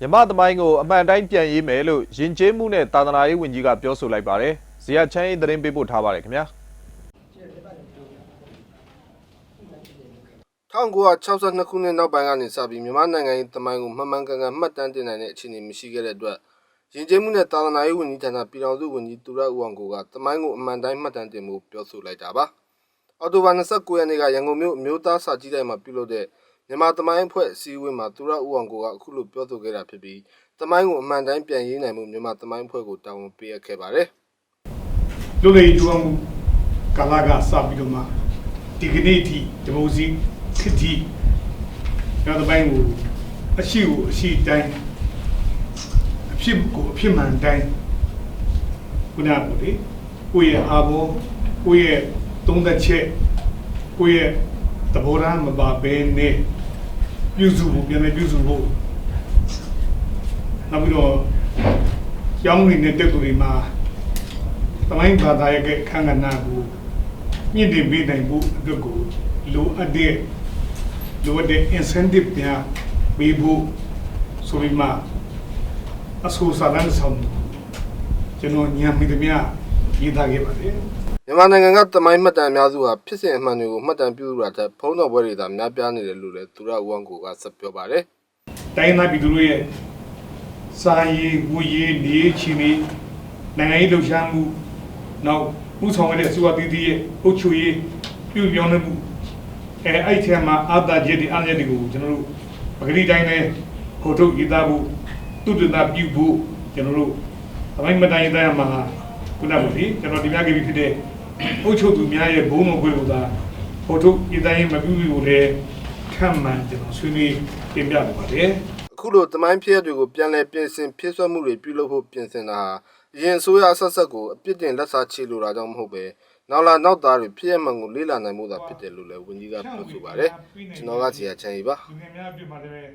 မြမသမိုင်းကိုအမှန်တိုင်းပြန်ရေးမယ်လို့ယဉ်ကျေးမှုနဲ့သာသနာရေးဝန်ကြီးကပြောဆိုလိုက်ပါတယ်။ဇေယျချမ်းရေးသတင်းပေးပို့ထားပါတယ်ခင်ဗျာ။1962ခုနှစ်နောက်ပိုင်းကနေစပြီးမြန်မာနိုင်ငံရေးတမိုင်းကိုမှန်မှန်ကန်ကန်မှတ်တမ်းတင်နိုင်တဲ့အခြေအနေမရှိခဲ့တဲ့အတွက်ရင်းကျင်းမှုနဲ့တာသနာရေးဝန်ကြီးဌာနပြည်ထောင်စုဝန်ကြီးသူရဦးအောင်ကိုကတမိုင်းကိုအမှန်တိုင်းမှတ်တမ်းတင်မှုပြောဆိုလိုက်တာပါ။အော်တိုဘာ29ရက်နေ့ကရန်ကုန်မြို့အမျိုးသားစာကြည့်တိုက်မှာပြုလုပ်တဲ့ မြန်မာတမိုင်းအဖွဲ့အစည်းအဝေးမှာသူရဦးအောင်ကိုကအခုလိုပြောဆိုခဲ့တာဖြစ်ပြီးတမိုင်းကိုအမှန်တိုင်းပြန်ရေးနိုင်မှုမြန်မာတမိုင်းအဖွဲ့ကိုတာဝန်ပေးအပ်ခဲ့ပါတယ်။လူလေးကျွမ်းမှုကာလကစပြီးတော့မှဒီကနေ့ထိဒီမိုစီခစ်တီနောက်တစ်ပိုင်းကိုအရှိကိုအရှိတိုင်းအဖြစ်ကိုအဖြစ်မှန်တိုင်းခုနကပေါ့လေကိုယ့်ရဲ့အာဘောကိုယ့်ရဲ့သုံးသက်ချက်ကိုယ့်ရဲ့သဘောထားမပါဘဲနဲ့ ပြုစုဖို့ပြန်ပြန်ပြုစုဖို့နောက်ပြီးတော့ကျောင်းဝင်တဲ့တက်သူတွေမှာတမိုင်းဘာသာရဲ့အခန်းကဏ္ဍကိုမြင့်တင်ပေးနိုင်ဖို့အတွက်ကိုလိုအပ်တဲ့လိုအပ်တဲ့ incentive များပေးဖို့ဆိုပြီးမှအဆိုစာတမ်းဆောင်ကျွန်တော်ညံမိသမျှရေးသားခဲ့ပါတယ် မြန်မာနိုင်ငံကတမိုင်းမှတ်တမ်းအများစုဟာဖြစ်စဉ်အမှန်တွေကိုမှတ်တမ်းပြုစုတာထက်ဖုံးတော်ပွဲတွေသာများပြားနေတယ်လို့လည်းသူရဦးအောင်ကိုကဆက်ပြောပါတယ်တိုင်းသားပြည်သူတို့ရဲ့စာရေးဝူရေးနေရေးချီနေနိုင်ငံရေးလှုပ်ရှားမှုနောက်မှုဆောင်ရတဲ့အစိုးရတည်တည်ရဲ့အုပ်ချုပ်ရေးပြုပြောင်းလဲမှုအဲအဲ့ထဲမှာအာသာချက်တွေအားချက်တွေကိုကျွန်တော်တို့ပဂတိတိုင်းနဲ့ဖော်ထုတ်ရေးသားဖို့တုတ္တနာပြုဖို့ကျွန်တော်တို့အမိုင်းမတိုင်းရေးသားရမှာခုနကလေကျွန်တော်ဒီများကြီးဖြစ်တဲ့ အုပ်ချုပ်သူများရဲ့ဘုံတော်ခွေကိုသာဖော်ထုတ်ရေးသားရင်မပြုဘူးလေခံမှန်ကျွန်တော်ဆွေးနွေးတင်ပြပါပါတယ်အခုလိုတမိုင်းဖြစ်ရပ်တွေကိုပြန်လည်ပြင်ဆင်ဖြည့်ဆွတ်မှုတွေပြုလုပ်ဖို့ပြင်ဆင်တာဟာအရင်အစိုးရအဆက်ဆက်ကိုအပြစ်တင်လက်စားချေလိုတာကြောင့်မဟုတ်ပဲနောက်လာနောက်သားတွေဖြစ်ရမှန်ကိုလေ့လာနိုင်မှုသာဖြစ်တယ်လို့လည်းဝန်ကြီးကပြောဆိုပါတယ်ကျွန်တော်ကစီယာချန်ကြီးပါလူငယ်များအပြစ်မှာလည်း